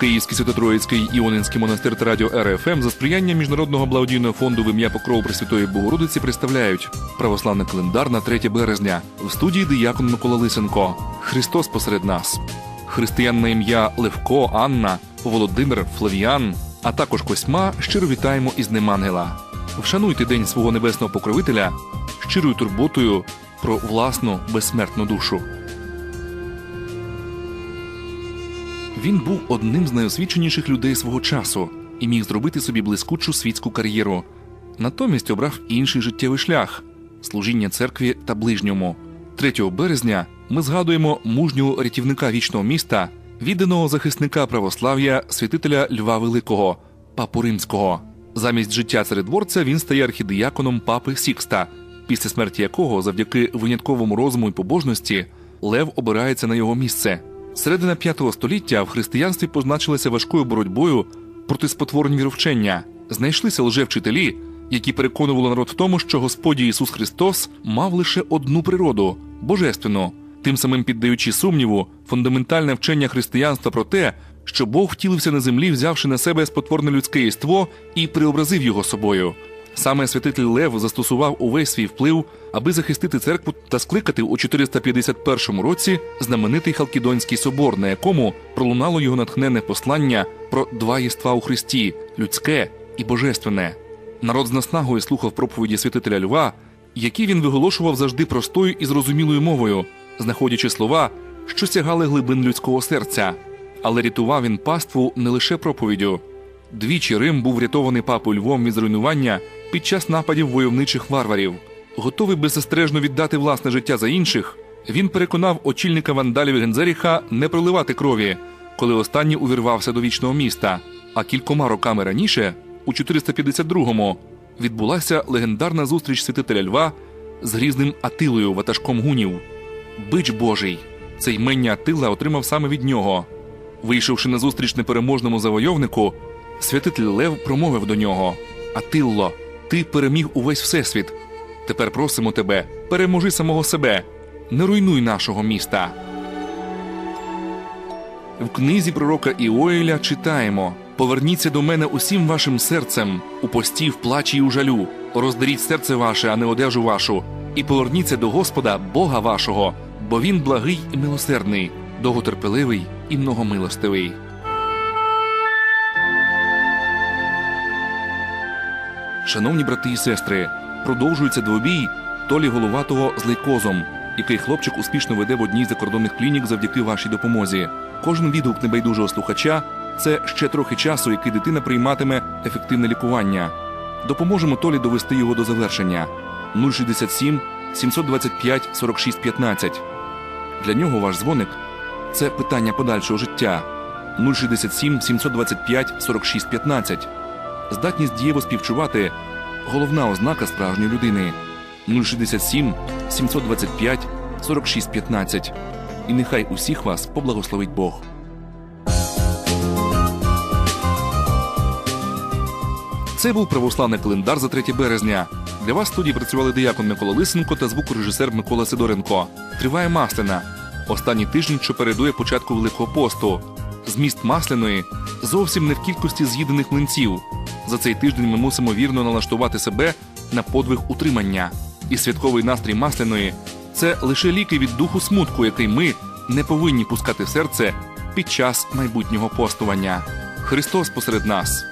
Київський Свято-Троїцький Іонинський монастир та радіо РФМ за сприяння Міжнародного благодійного фонду в ім'я Покров Пресвятої Богородиці представляють православний календар на 3 березня в студії диякон Микола Лисенко. Христос посеред нас. Християн на ім'я Левко, Анна, Володимир, Флавіан, а також Косьма щиро вітаємо із Днем Ангела. Вшануйте день свого небесного покровителя щирою турботою про власну безсмертну душу. Він був одним з найосвіченіших людей свого часу і міг зробити собі блискучу світську кар'єру. Натомість обрав інший життєвий шлях служіння церкві та ближньому. 3 березня ми згадуємо мужнього рятівника вічного міста, відданого захисника православ'я святителя Льва Великого, папу Римського. Замість життя царедворця він стає архідіяконом папи Сікста, після смерті якого, завдяки винятковому розуму і побожності, Лев обирається на його місце. Середина V століття в християнстві позначилася важкою боротьбою проти спотворень віровчення. Знайшлися лжевчителі, які переконували народ в тому, що Господь Ісус Христос мав лише одну природу божественну, тим самим піддаючи сумніву фундаментальне вчення християнства про те, що Бог втілився на землі, взявши на себе спотворне людське єство і преобразив його собою. Саме святитель Лев застосував увесь свій вплив, аби захистити церкву та скликати у 451 році знаменитий Халкідонський собор, на якому пролунало його натхненне послання про два єства у Христі людське і божественне. Народ з наснагою слухав проповіді святителя Льва, які він виголошував завжди простою і зрозумілою мовою, знаходячи слова, що сягали глибин людського серця. Але рятував він паству не лише проповіддю. Двічі Рим був врятований папою Львом від зруйнування під час нападів войовничих варварів. Готовий беззастережно віддати власне життя за інших, він переконав очільника вандалів Гензеріха не проливати крові, коли останній увірвався до вічного міста. А кількома роками раніше, у 452-му, відбулася легендарна зустріч святителя Льва з грізним Атилою ватажком гунів. Бич Божий. Це ймення Атила отримав саме від нього. Вийшовши на зустріч непереможному завойовнику, святитель Лев промовив до нього: Атилло, ти переміг увесь всесвіт. Тепер просимо тебе, переможи самого себе, не руйнуй нашого міста. В книзі пророка Іоїля читаємо: Поверніться до мене усім вашим серцем, у пості, в плачі й у жалю, роздаріть серце ваше, а не одежу вашу, і поверніться до Господа, Бога вашого, бо Він благий і милосердний, довготерпеливий і многомилостивий. Шановні брати і сестри, продовжується двобій Толі Головатого з лейкозом, який хлопчик успішно веде в одній з закордонних клінік завдяки вашій допомозі. Кожен відгук небайдужого слухача це ще трохи часу, який дитина прийматиме ефективне лікування. Допоможемо Толі довести його до завершення 067 725 46 15. Для нього ваш дзвоник це питання подальшого життя 067 725 46 15. Здатність дієво співчувати головна ознака справжньої людини 067 725 46 15. І нехай усіх вас поблагословить Бог. Це був православний календар за 3 березня. Для вас в студії працювали диякон Микола Лисенко та звукорежисер Микола Сидоренко. Триває Маслина. Останній тиждень, що передує початку Великого посту. Зміст масляної зовсім не в кількості з'їдених млинців. За цей тиждень ми мусимо вірно налаштувати себе на подвиг утримання. І святковий настрій масляної це лише ліки від духу смутку, який ми не повинні пускати в серце під час майбутнього постування. Христос посеред нас.